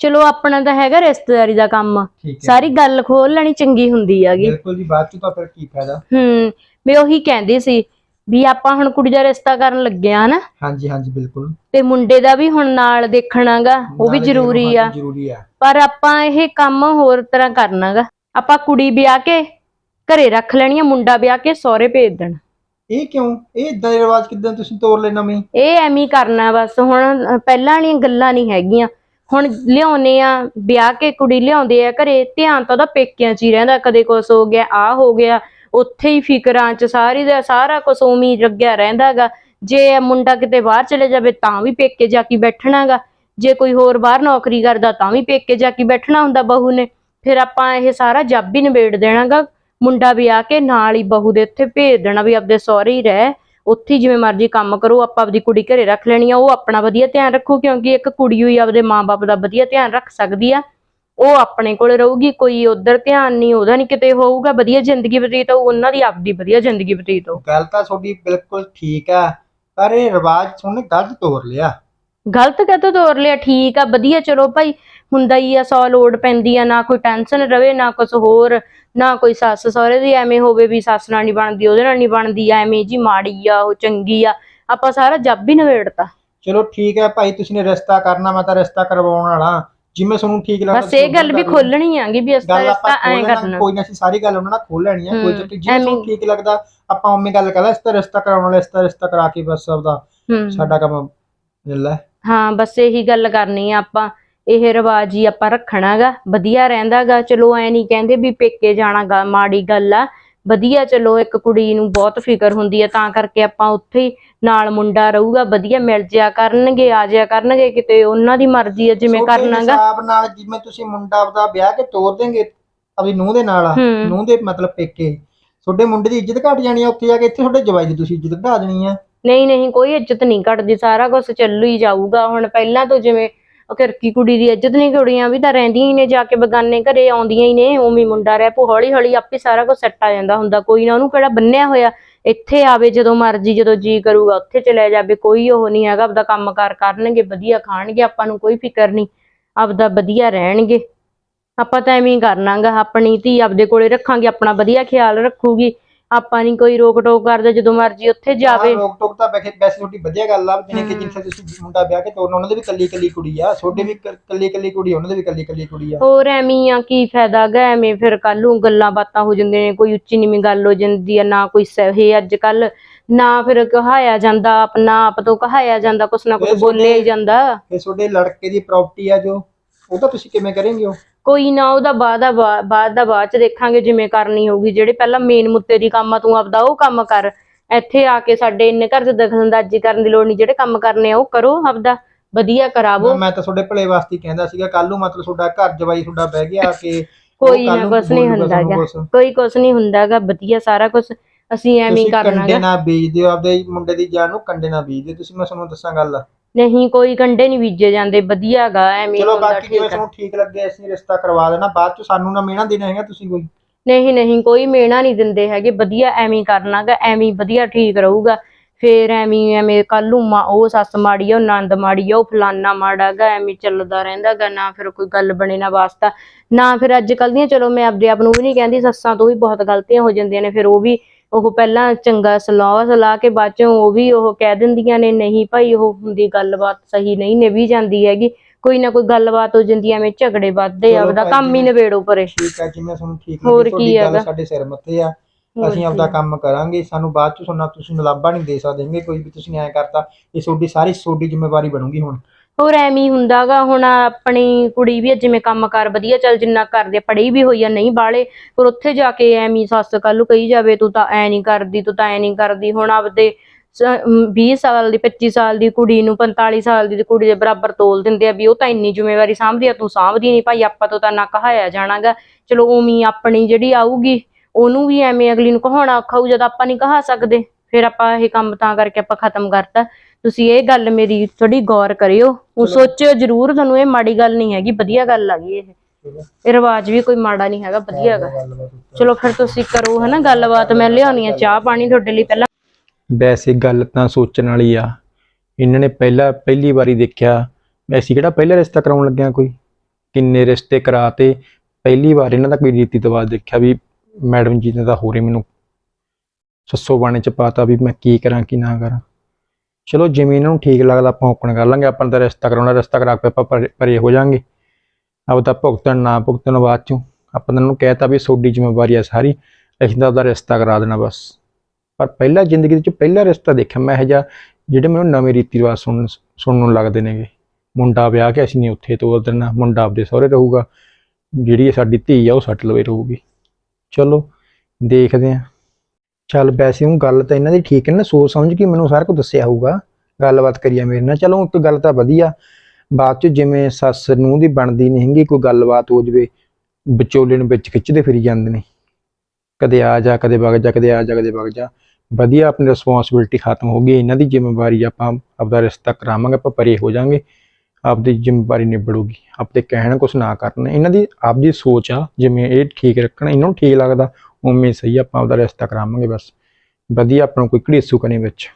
ਚਲੋ ਆਪਣਾ ਤਾਂ ਹੈਗਾ ਰਿਸ਼ਤੇਦਾਰੀ ਦਾ ਕੰਮ। ਠੀਕ ਹੈ। ਸਾਰੀ ਗੱਲ ਖੋਲ ਲੈਣੀ ਚੰਗੀ ਹੁੰਦੀ ਹੈਗੀ। ਬਿਲਕੁਲ ਜੀ ਬਾਅਦ ਚ ਤਾਂ ਫਿਰ ਕੀ ਫਾਇਦਾ? ਹੂੰ ਮੈਂ ਉਹੀ ਕਹਿੰਦੀ ਸੀ ਵੀ ਆਪਾਂ ਹੁਣ ਕੁੜੀ ਦਾ ਰਿਸ਼ਤਾ ਕਰਨ ਲੱਗੇ ਆ ਹਨਾ ਹਾਂਜੀ ਹਾਂਜੀ ਬਿਲਕੁਲ। ਤੇ ਮੁੰਡੇ ਦਾ ਵੀ ਹੁਣ ਨਾਲ ਦੇਖਣਾਗਾ ਉਹ ਵੀ ਜ਼ਰੂਰੀ ਆ। ਜ਼ਰੂਰੀ ਆ। ਪਰ ਆਪਾਂ ਇਹ ਕੰਮ ਹੋਰ ਤਰ੍ਹਾਂ ਕਰਨਾਗਾ। ਆਪਾਂ ਕੁੜੀ ਵਿਆਹ ਕੇ ਘਰੇ ਰੱਖ ਲੈਣੀ ਆ ਮੁੰਡਾ ਵਿਆਹ ਕੇ ਸਹੁਰੇ ਭੇਜ ਦੇਣਾ। ਇਹ ਕਿਉਂ? ਇਹ ਇਦਾਂ ਦੇ ਰਿਵਾਜ ਕਿਦਾਂ ਤੁਸੀਂ ਤੋੜ ਲੈ ਨਵੇਂ ਇਹ ਐਵੇਂ ਕਰਨਾ ਬਸ ਹੁਣ ਪਹਿਲਾਂ ਵਾਲੀਆਂ ਗੱਲਾਂ ਨਹੀਂ ਹੈਗੀਆਂ। ਹੁਣ ਲਿਆਉਨੇ ਆ, ਵਿਆਹ ਕੇ ਕੁੜੀ ਲਿਆਉਂਦੇ ਆ ਘਰੇ, ਧਿਆਨ ਤਾਂ ਉਹਦਾ ਪੇਕਿਆਂ 'ਚ ਹੀ ਰਹਿੰਦਾ, ਕਦੇ ਕੁਛ ਹੋ ਗਿਆ ਆ ਹੋ ਗਿਆ, ਉੱਥੇ ਹੀ ਫਿਕਰਾਂ 'ਚ ਸਾਰੀ ਦਾ ਸਾਰਾ ਕੁਛ ਉਵੇਂ ਹੀ ਲੱਗਿਆ ਰਹਿੰਦਾਗਾ। ਜੇ ਮੁੰਡਾ ਕਿਤੇ ਬਾਹਰ ਚਲੇ ਜਾਵੇ ਤਾਂ ਵੀ ਪੇਕੇ ਜਾ ਕੇ ਬੈਠਣਾਗਾ, ਜੇ ਕੋਈ ਹੋਰ ਬਾਹਰ ਨੌਕਰੀ ਕਰਦਾ ਤਾਂ ਵੀ ਪੇਕੇ ਜਾ ਕੇ ਬੈਠਣਾ ਹੁੰਦਾ ਬਹੂ ਨੇ। ਫਿਰ ਆਪਾਂ ਇਹ ਸਾਰਾ ਜੱਬ ਹੀ ਨਿਬੇੜ ਦੇਣਾਗਾ, ਮੁੰਡਾ ਵਿਆਹ ਕੇ ਨਾਲ ਹੀ ਬਹੂ ਦੇ ਉੱਥੇ ਭੇਜ ਦੇਣਾ ਵੀ ਆਪਦੇ ਸਹੁਰੇ ਹੀ ਰਹਿ। ਉੱਥੇ ਜਿਵੇਂ ਮਰਜ਼ੀ ਕੰਮ ਕਰੋ, ਆਪਾਂ ਆਪਦੀ ਕੁੜੀ ਘਰੇ ਰੱਖ ਲੈਣੀ ਆ, ਉਹ ਆਪਣਾ ਵਧੀਆ ਧਿਆਨ ਰੱਖੂ, ਕਿਉਂਕਿ ਇੱਕ ਕੁੜੀ ਹੋਈ ਆਪਦੇ ਮਾਪੇ ਦਾ ਵਧੀਆ ਧਿਆਨ ਰੱਖ ਸਕਦੀ ਆ। ਉਹ ਆਪਣੇ ਕੋਲ ਰਹੂਗੀ, ਕੋਈ ਉਧਰ ਧਿਆਨ ਨਹੀਂ, ਉਹਦਾ ਨਹੀਂ ਕਿਤੇ ਹੋਊਗਾ, ਵਧੀਆ ਜ਼ਿੰਦਗੀ ਬਤੀਤ ਹੋਊ, ਉਹਨਾਂ ਦੀ ਆਪਦੀ ਵਧੀਆ ਜ਼ਿੰਦਗੀ ਬਤੀਤ ਹੋਊ। ਗੱਲ ਤਾਂ ਤੁਹਾਡੀ ਬਿਲਕੁਲ ਠੀਕ ਆ, ਪਰ ਇਹ ਰਿਵਾਜ ਤੁਹਾਨੂੰ ਗਲਤ ਤੋੜ ਲਿਆ। ਗਲਤ ਕਦੋਂ ਤੋਰ ਲਿਆ ਠੀਕ ਆ ਵਧੀਆ ਚਲੋ ਭਾਈ ਹੁੰਦਾ ਹੀ ਆ ਸੌ ਲੋਡ ਪੈਂਦੀ ਆ ਨਾ ਕੋਈ ਟੈਨਸ਼ਨ ਰਵੇ ਨਾ ਕੁਝ ਹੋਰ ਨਾ ਕੋਈ ਸੱਸ ਸਹੁਰੇ ਦੀ ਐਵੇਂ ਹੋਵੇ ਵੀ ਸੱਸ ਨਾਲ ਨਹੀਂ ਬਣਦੀ ਉਹਦੇ ਨਾਲ ਨਹੀਂ ਬਣਦੀ ਐਵੇਂ ਜੀ ਮਾੜੀ ਆ ਉਹ ਚੰਗੀ ਆ ਆਪਾਂ ਸਾਰਾ ਜੱਬ ਹੀ ਨਵੇੜਤਾ ਚਲੋ ਠੀਕ ਹੈ ਭਾਈ ਤੁਸੀਂ ਨੇ ਰਿਸ਼ਤਾ ਕਰਨਾ ਮੈਂ ਤਾਂ ਰਿਸ਼ਤਾ ਕਰਵਾਉਣ ਵਾਲਾ ਜਿਵੇਂ ਤੁਹਾਨੂੰ ਠੀਕ ਲੱਗਦਾ ਬਸ ਇਹ ਗੱਲ ਵੀ ਖੋਲਣੀ ਆਂਗੀ ਵੀ ਇਸ ਤਰ੍ਹਾਂ ਐ ਕਰਨਾ। ਕੋਈ ਨਾ ਅਸੀਂ ਸਾਰੀ ਗੱਲ ਉਹਨਾਂ ਨਾਲ ਖੋਲ ਲੈਣੀ ਆ ਕੋਈ ਚੱਕਰ ਜਿਵੇਂ ਤੁਹਾਨੂੰ ਠੀਕ ਲੱਗਦਾ ਆਪਾਂ ਉਵੇਂ ਗੱਲ ਕਰ ਇਸ ਤਾਂ ਰਿਸ਼ਤਾ ਕਰਾਉਣ ਵਾਲਾ ਇਸ ਤਾਂ ਰਿਸ਼ਤਾ ਕਰਾ ਕੇ ਬਸ ਆਪਦਾ ਸਾਡਾ ਕੰਮ ਮਿਲਦਾ ਹਾਂ ਬਸ ਇਹੀ ਗੱਲ ਕਰਨੀ ਆ ਆਪਾਂ। ਇਹ ਰਿਵਾਜ ਹੀ ਆਪਾਂ ਰੱਖਣਾਗਾ। ਵਧੀਆ ਰਹਿੰਦਾਗਾ। ਚਲੋ ਐ ਨਹੀਂ ਕਹਿੰਦੇ ਵੀ ਪੇਕੇ ਜਾਣਾਗਾ ਮਾੜੀ ਗੱਲ ਆ। ਵਧੀਆ ਚਲੋ ਇੱਕ ਕੁੜੀ ਨੂੰ ਬਹੁਤ ਫਿਕਰ ਹੁੰਦੀ ਆ ਤਾਂ ਕਰਕੇ ਆਪਾਂ ਉੱਥੇ ਨਾਲ ਮੁੰਡਾ ਰਹੂਗਾ। ਵਧੀਆ ਮਿਲ ਜਿਆ ਕਰਨਗੇ ਆ ਜਿਆ ਕਰਨਗੇ ਕਿਤੇ ਉਹਨਾਂ ਦੀ ਮਰਜ਼ੀ ਆ ਜਿਵੇਂ ਕਰਨਾਗਾ। ਹਿਸਾਬ ਨਾਲ ਜਿਵੇਂ ਤੁਸੀਂ ਮੁੰਡਾ ਆਪਦਾ ਵਿਆਹ ਕੇ ਤੋਰ ਦੇਂਗੇ ਆਪਣੀ ਨੂੰਹ ਦੇ ਨਾਲ। ਨੂੰਹ ਦੇ ਮਤਲਬ ਪੇਕੇ। ਤੁਹਾਡੇ ਮੁੰਡੇ ਦੀ ਇੱਜ਼ਤ ਘਟ ਜਾਣੀ ਆ ਉੱਥੇ ਜਾ ਕੇ ਇੱਥੇ ਤੁਹਾਡੇ ਜਵਾਈ ਦੀ ਤੁਸੀਂ ਇੱਜ਼ਤ ਘਟਾ ਦੇਣੀ ਆ। ਨਹੀਂ ਨਹੀਂ, ਕੋਈ ਇੱਜ਼ਤ ਨਹੀਂ ਘਟਦੀ, ਸਾਰਾ ਕੁਝ ਚੱਲੂ ਹੀ ਜਾਊਗਾ। ਹੁਣ ਪਹਿਲਾਂ ਤੋਂ ਜਿਵੇਂ ਉਹ ਕਿਰਕੀ ਕੁੜੀ ਦੀ ਇੱਜ਼ਤ ਨਹੀਂ ਕੁੜੀਆਂ ਵੀ ਤਾਂ ਰਹਿੰਦੀਆਂ ਹੀ ਨੇ, ਜਾ ਕੇ ਬਗਾਨੇ ਘਰੇ ਆਉਂਦੀਆਂ ਹੀ ਨੇ, ਉਵੇਂ ਮੁੰਡਾ ਰਹਿ ਪੋ ਹੌਲੀ ਹੌਲੀ ਆਪੇ ਸਾਰਾ ਕੁਝ ਸੱਟ ਆ ਜਾਂਦਾ ਹੁੰਦਾ। ਕੋਈ ਨਾ ਉਹਨੂੰ ਕਿਹੜਾ ਬੰਨਿਆ ਹੋਇਆ, ਇੱਥੇ ਆਵੇ ਜਦੋਂ ਮਰਜ਼ੀ, ਜਦੋਂ ਜੀ ਕਰੂਗਾ, ਉੱਥੇ ਚਲੇ ਜਾਵੇ, ਕੋਈ ਉਹ ਨਹੀਂ ਹੈਗਾ, ਆਪਦਾ ਕੰਮਕਾਰ ਕਰਨਗੇ, ਵਧੀਆ ਖਾਣਗੇ, ਆਪਾਂ ਨੂੰ ਕੋਈ ਫਿਕਰ ਨਹੀਂ, ਆਪਦਾ ਵਧੀਆ ਰਹਿਣਗੇ। ਆਪਾਂ ਤਾਂ ਐਵੇਂ ਹੀ ਕਰਨਾਗਾ, ਆਪਣੀ ਧੀ ਆਪਦੇ ਕੋਲੇ ਰੱਖਾਂਗੇ, ਆਪਣਾ ਵਧੀਆ ਖਿਆਲ ਰੱਖੂਗੀ। ਆਪਾਂ ਨਹੀਂ ਕੋਈ ਰੋਕ ਟੋਕ ਕਰਦੇ ਜਦੋਂ ਮਰਜ਼ੀ ਉੱਥੇ ਜਾਵੇ। ਰੋਕ ਟੋਕ ਤਾਂ ਵੈਸੇ ਵੈਸੇ ਤੁਹਾਡੀ ਵਧੀਆ ਗੱਲ ਆ ਜਿਵੇਂ ਕਿ ਜਿੱਥੇ ਤੁਸੀਂ ਮੁੰਡਾ ਵਿਆਹ ਕੇ ਤੋਰਨਾ ਉਹਨਾਂ ਦੇ ਵੀ ਕੱਲੀ ਕੱਲੀ ਕੁੜੀ ਆ ਤੁਹਾਡੇ ਵੀ ਕੱਲੀ ਕੱਲੀ ਕੁੜੀ ਉਹਨਾਂ ਦੇ ਵੀ ਕੱਲੀ ਕੱਲੀ ਕੁੜੀ ਆ। ਹੋਰ ਐਵੇਂ ਆ ਕੀ ਫਾਇਦਾ ਗਾ ਐਵੇਂ ਫਿਰ ਕੱਲ ਨੂੰ ਗੱਲਾਂ ਬਾਤਾਂ ਹੋ ਜਾਂਦੀਆਂ ਨੇ ਕੋਈ ਉੱਚੀ ਨੀਵੀਂ ਗੱਲ ਹੋ ਜਾਂਦੀ ਆ ਨਾ ਕੋਈ ਸਹੀ ਅੱਜ ਕੱਲ ਨਾ ਫਿਰ ਕਹਾਇਆ ਜਾਂਦਾ ਆਪਣਾ ਆਪ ਤੋਂ ਕਹਾਇਆ ਜਾਂਦਾ ਕੁਛ ਨਾ ਕੁਛ ਬੋਲਿਆ ਹੀ ਜਾਂਦਾ। ਫਿਰ ਤੁਹਾਡੇ ਲੜਕੇ ਦੀ ਪ੍ਰਾਪਰਟੀ ਆ ਜੋ ਉਹ ਤਾਂ ਤੁਸੀਂ ਕਿਵੇਂ ਕਰੇਂਗੇ ਉਹ? ਕੋਈ ਨਾ ਉਹਦਾ ਬਾਅਦ ਦਾ ਬਾਅਦ ਦਾ ਬਾਅਦ ਚ ਦੇਖਾਂਗੇ ਜਿਵੇਂ ਕਰਨੀ ਹੋਊਗੀ। ਜਿਹੜੇ ਪਹਿਲਾਂ ਮੇਨ ਮੁੱਦੇ ਦੀ ਕੰਮ ਆ ਤੂੰ ਆਪਦਾ ਉਹ ਕੰਮ ਕਰ। ਇੱਥੇ ਆ ਕੇ ਸਾਡੇ ਇੰਨੇ ਘਰ ਚ ਦਖਲਅੰਦਾਜ਼ੀ ਕਰਨ ਦੀ ਲੋੜ ਨਹੀਂ ਜਿਹੜੇ ਕੰਮ ਕਰਨੇ ਆ ਉਹ ਕਰੋ ਆਪਦਾ। ਵਧੀਆ ਕਰਾਵੋ। ਮੈਂ ਤਾਂ ਤੁਹਾਡੇ ਭਲੇ ਵਾਸਤੇ ਕਹਿੰਦਾ ਸੀਗਾ ਕੱਲ ਨੂੰ ਮਤਲਬ ਤੁਹਾਡਾ ਘਰ ਜਵਾਈ ਤੁਹਾਡਾ ਬਹਿ ਗਿਆ ਕਿ ਕੋਈ ਨਾ ਨੂੰ ਕੁਛ ਨਹੀਂ ਬੋਲੂਗਾ ਹੁੰਦਾ ਤੁਹਾਨੂੰ ਗਾ। ਕੁਛ। ਕੋਈ ਕੁਛ ਨਹੀਂ ਹੁੰਦਾਗਾ ਵਧੀਆ ਸਾਰਾ ਕੁਝ ਅਸੀਂ ਐਵੇਂ ਹੀ ਤੁਸੀਂ ਕਰਨਾ ਕੰਡੇ ਗਾ ਨਾਲ ਬੀਜਦੇ ਹੋ ਆਪਦੇ ਮੁੰਡੇ ਦੀ ਜਾਨ ਨੂੰ ਕੰਡੇ ਨਾਲ ਬੀਜਦੇ ਹੋ। ਤੁਸੀਂ ਮੈਂ ਤੁਹਾਨੂੰ ਦੱਸਾਂ ਗੱਲ। ਨਹੀਂ ਕੋਈ ਕੰਡੇ ਨਹੀਂ ਬੀਜੇ ਜਾਂਦੇ ਵਧੀਆਗਾ ਐਵੇਂ ਚਲੋ ਹੁੰਦਾ ਬਾਕੀ ਠੀਕ ਆ। ਤੁਹਾਨੂੰ ਠੀਕ ਲੱਗੇ ਅਸੀਂ ਰਿਸ਼ਤਾ ਕਰਵਾ ਦੇਣਾ ਬਾਅਦ ਚ ਸਾਨੂੰ ਨਾ ਮਿਹਣਾ ਦੇਣਾ ਹੈਗਾ ਤੁਸੀਂ ਕੋਈ। ਨਹੀਂ ਨਹੀਂ ਕੋਈ ਮੇਣਾ ਨਹੀਂ ਦਿੰਦੇ ਹੈਗੇ ਵਧੀਆ ਐਵੇਂ ਹੀ ਕਰਨਾਗਾ ਐਵੇਂ ਹੀ ਵਧੀਆ ਠੀਕ ਰਹੂਗਾ। ਫੇਰ ਐਵੇਂ ਹੀ ਐਵੇਂ ਕੱਲ ਨੂੰ ਮਾ- ਉਹ ਸੱਸ ਮਾੜੀ ਆ ਉਹ ਨੰਦ ਮਾੜੀ ਆ ਉਹ ਫਲਾਨਾ ਮਾੜਾਗਾ ਐਵੇਂ ਚੱਲਦਾ ਰਹਿੰਦਾਗਾ ਨਾ ਫਿਰ ਕੋਈ ਗੱਲ ਬਣੇ ਨਾ ਵਾਸਤਾ। ਨਾ ਫਿਰ ਅੱਜ ਕੱਲ ਦੀਆਂ ਚਲੋ ਮੈਂ ਆਪਦੇ ਆਪ ਨੂੰ ਵੀ ਨਹੀਂ ਕਹਿੰਦੀ ਸੱਸਾਂ ਤੋਂ ਵੀ ਬਹੁਤ ਗਲਤੀਆਂ ਹੋ ਜਾਂਦੀਆਂ ਨੇ ਫਿਰ ਉਹ ਵੀ ਉਹ ਪਹਿਲਾਂ ਚੰਗਾ ਸਲਾਹ ਸਲਾਹ ਕੇ ਬਾਅਦ ਚੋਂ ਉਹ ਵੀ ਉਹ ਕਹਿ ਦਿੰਦੀਆਂ ਨੇ ਨਹੀਂ ਭਾਈ ਉਹ ਹੁੰਦੀ ਗੱਲਬਾਤ ਸਹੀ ਨਹੀਂ ਨਿਭੀ ਜਾਂਦੀ ਹੈਗੀ ਕੋਈ ਨਾ ਕੋਈ ਗੱਲਬਾਤ ਹੋ ਜਾਂਦੀ ਐ, ਐਵੇਂ ਝਗੜੇ ਵੱਧਦੇ ਆ ਭਾਈ ਕੰਮ ਹੀ ਨਿਬੇੜੋ ਪਰੇ ਠੀਕ ਹੈ ਜਿਵੇਂ ਤੁਹਾਨੂੰ ਠੀਕ ਹੋਰ ਕੀ ਹੈਗਾ? ਸਾਡੇ ਸਿਰ ਮੱਥੇ ਆ ਅਸੀਂ ਆਪਦਾ। ਕੰਮ ਕਰਾਂਗੇ ਸਾਨੂੰ ਬਾਅਦ ਚ ਸੁਣਨਾ ਤੁਸੀਂ ਨਲਾਬਾ ਨਹੀਂ ਦੇ ਸਕਦੇ ਕੋਈ ਵੀ ਤੁਸੀਂ ਐਂ ਕਰਤਾ ਇਹ ਤੁਹਾਡੀ ਸਾਰੀ ਤੁਹਾਡੀ ਜ਼ਿੰਮੇਵਾਰੀ ਬਣੂਗੀ ਹੁਣ ਹੋਰ ਐਵੇਂ ਹੀ ਹੁੰਦਾਗਾ, ਹੁਣ ਆਪਣੀ ਕੁੜੀ ਵੀ ਜਿਵੇਂ ਕੰਮ ਕਰ ਵਧੀਆ ਚੱਲ, ਜਿੰਨਾ ਕਰਦੇ ਪੜ੍ਹੀ ਵੀ ਹੋਈ ਆ, ਨਹੀਂ ਬਾਲੇ ਪਰ ਉੱਥੇ ਜਾ ਕੇ ਐਵੇਂ ਸੱਸ ਕੱਲ ਨੂੰ ਕਹੀ ਜਾਵੇ, ਤੂੰ ਤਾਂ ਐ ਨਹੀਂ ਕਰਦੀ, ਤੂੰ ਤਾਂ ਐ ਨਹੀਂ ਕਰਦੀ। ਹੁਣ ਆਪਦੇ 20 ਸਾਲ ਦੀ 25 ਸਾਲ ਦੀ ਕੁੜੀ ਨੂੰ 45 ਸਾਲ ਦੀ ਕੁੜੀ ਦੇ ਬਰਾਬਰ ਤੋਲ ਦਿੰਦੇ ਆ ਵੀ ਉਹ ਤਾਂ ਇੰਨੀ ਜ਼ਿੰਮੇਵਾਰੀ ਸਾਂਭਦੀ ਆ, ਤੂੰ ਸਾਂਭਦੀ ਨਹੀਂ ਭਾਈ, ਆਪਾਂ ਤੋਂ ਤਾਂ ਨਾ ਕਹਾਇਆ ਜਾਣਾਗਾ। ਚਲੋ ਉਮੀ ਆਪਣੀ ਜਿਹੜੀ ਆਊਗੀ, ਉਹਨੂੰ ਵੀ ਐਵੇਂ ਅਗਲੀ ਨੂੰ ਕਹਾਉਣਾ ਔਖਾ ਹੋਊ, ਜਦ ਆਪਾਂ ਨਹੀਂ ਕਹਾ ਸਕਦੇ, ਫਿਰ ਆਪਾਂ ਇਹ ਕੰਮ ਤਾਂ ਕਰਕੇ ਆਪਾਂ ਖਤਮ ਕਰਤਾ। ਤੁਸੀਂ ਇਹ ਗੱਲ ਮੇਰੀ ਥੋੜੀ ਗੌਰ ਕਰਿਓ। ਉਹ ਸੋਚਿਓ ਜ਼ਰੂਰ ਤੁਹਾਨੂੰ ਇਹ ਮਾੜੀ ਗੱਲ ਨਹੀਂ ਹੈਗੀ ਵਧੀਆ ਗੱਲ ਆ ਗਈ ਇਹ। ਇਹ ਰਿਵਾਜ ਵੀ ਕੋਈ ਮਾੜਾ ਨਹੀਂ ਹੈਗਾ ਵਧੀਆ ਹੈਗਾ। ਚਲੋ ਫਿਰ ਤੁਸੀਂ ਕਰੋ ਹਨਾ ਗੱਲਬਾਤ ਮੈਂ ਲਿਆਉਣੀ ਆ ਚਾਹ ਪਾਣੀ ਤੁਹਾਡੇ ਲਈ ਪਹਿਲਾਂ। ਵੈਸੇ ਗੱਲ ਤਾਂ ਸੋਚਣ ਵਾਲੀ ਆ। ਇਹਨਾਂ ਨੇ ਪਹਿਲਾਂ ਪਹਿਲੀ ਵਾਰੀ ਦੇਖਿਆ। ਅਸੀਂ ਕਿਹੜਾ ਪਹਿਲਾ ਰਿਸ਼ਤਾ ਕਰਾਉਣ ਲੱਗਿਆ ਕੋਈ? ਕਿੰਨੇ ਰਿਸ਼ਤੇ ਕਰਾਤੇ। ਪਹਿਲੀ ਵਾਰ ਇਹਨਾਂ ਦਾ ਕੋਈ ਰੀਤੀ ਰਿਵਾਜ ਦੇਖਿਆ ਵੀ ਮੈਡਮ ਜੀ ਨੇ ਤਾਂ ਹੋਰੇ ਮੈਨੂੰ ਸੱਸੋ ਬਾਣੇ ਚ ਪਾਤਾ ਵੀ ਮੈਂ ਕੀ ਕਰਾਂ ਕੀ ਨਾ ਕਰਾਂ। ਚਲੋ ਜਿਵੇਂ ਇਹਨਾਂ ਨੂੰ ਠੀਕ ਲੱਗਦਾ, ਆਪਾਂ ਓਪਨ ਕਰ ਲਾਂਗੇ, ਆਪਾਂ ਦਾ ਰਿਸ਼ਤਾ ਕਰਾਉਣਾ, ਰਿਸ਼ਤਾ ਕਰਾ ਕੇ ਆਪਾਂ ਪਰੇ- ਪਰੇ ਹੋ ਜਾਾਂਗੇ। ਆਪਦਾ ਭੁਗਤਣ, ਨਾ ਭੁਗਤਣ ਬਾਅਦ ਚੋਂ ਆਪਾਂ ਇਹਨਾਂ ਨੂੰ ਕਹਿਤਾ ਵੀ ਤੁਹਾਡੀ ਜ਼ਿੰਮੇਵਾਰੀ ਹੈ ਸਾਰੀ, ਅਸੀਂ ਤਾਂ ਉਹਦਾ ਰਿਸ਼ਤਾ ਕਰਾ ਦੇਣਾ ਬਸ। ਪਰ ਪਹਿਲਾ ਜ਼ਿੰਦਗੀ ਦੇ ਵਿੱਚ ਪਹਿਲਾ ਰਿਸ਼ਤਾ ਦੇਖਿਆ ਮੈਂ ਇਹ ਜਿਹਾ, ਜਿਹੜੇ ਮੈਨੂੰ ਨਵੇਂ ਰੀਤੀ ਰਿਵਾਜ ਸੁਣਨ ਸੁਣਨ ਨੂੰ ਲੱਗਦੇ ਨੇਗੇ। ਮੁੰਡਾ ਵਿਆਹ ਕੇ ਅਸੀਂ ਨਹੀਂ ਉੱਥੇ ਤੋਰ ਦੇਣਾ, ਮੁੰਡਾ ਆਪਦੇ ਸਹੁਰੇ ਰਹੂਗਾ, ਜਿਹੜੀ ਸਾਡੀ ਧੀ ਆ ਉਹ ਸੱਟ ਲਵੇ ਰਹੂਗੀ। ਚਲੋ ਦੇਖਦੇ ਆ ਚੱਲ ਵੈਸੇ ਉਹ ਗੱਲ ਤਾਂ ਇਹਨਾਂ ਦੀ ਠੀਕ ਹੈ ਨਾ, ਸੋਚ ਸਮਝ ਕੇ ਮੈਨੂੰ ਸਾਰਾ ਕੁਝ ਦੱਸਿਆ ਹੋਊਗਾ, ਗੱਲਬਾਤ ਕਰੀਆ ਮੇਰੇ ਨਾਲ। ਚਲੋ ਇੱਕ ਗੱਲ ਤਾਂ ਵਧੀਆ, ਬਾਅਦ ਚ ਜਿਵੇਂ ਸੱਸ ਨੂੰ ਦੀ ਬਣਦੀ ਨਹੀਂ ਹੈਗੀ, ਕੋਈ ਗੱਲਬਾਤ ਹੋ ਜਵੇ, ਵਿਚੋਲੇ ਨੂੰ ਵਿੱਚ ਖਿੱਚਦੇ ਫਿਰੀ ਜਾਂਦੇ ਨੇ। ਕਦੇ ਆ ਜਾ, ਕਦੇ ਵਗ ਜਾ, ਕਦੇ ਆ ਜਾ, ਕਦੇ ਵਗ ਜਾ। ਵਧੀਆ ਆਪਣੀ ਰਿਸਪੌਂਸਿਬਿਲਟੀ ਖਤਮ ਹੋ ਗਈ, ਇਹਨਾਂ ਦੀ ਜ਼ਿੰਮੇਵਾਰੀ ਆਪਾਂ ਆਪਦਾ ਰਿਸ਼ਤਾ ਕਰਾਵਾਂਗੇ, ਆਪਾਂ ਪਰੇ ਹੋ ਜਾਾਂਗੇ ਆਪਦੀ ਜ਼ਿੰਮੇਵਾਰੀ ਨਿਬੜੂਗੀ, ਆਪਦੇ ਕਹਿਣ ਕੁਛ ਨਾ ਕਰਨ। ਇਹਨਾਂ ਦੀ ਆਪਦੀ ਸੋਚ ਆ, ਜਿਵੇਂ ਇਹ ਠੀਕ ਰੱਖਣਾ, ਇਹਨਾਂ ਨੂੰ ਠੀਕ ਲੱਗਦਾ। ਉਵੇਂ ਸਹੀ ਆਪਾਂ ਉਹਦਾ ਰਿਸ਼ਤਾ ਕਰਾਵਾਂਗੇ ਬਸ। ਵਧੀਆ ਆਪਾਂ ਨੂੰ ਕੋਈ ਘੜੀਸੂ ਕਨੇ ਵਿੱਚ।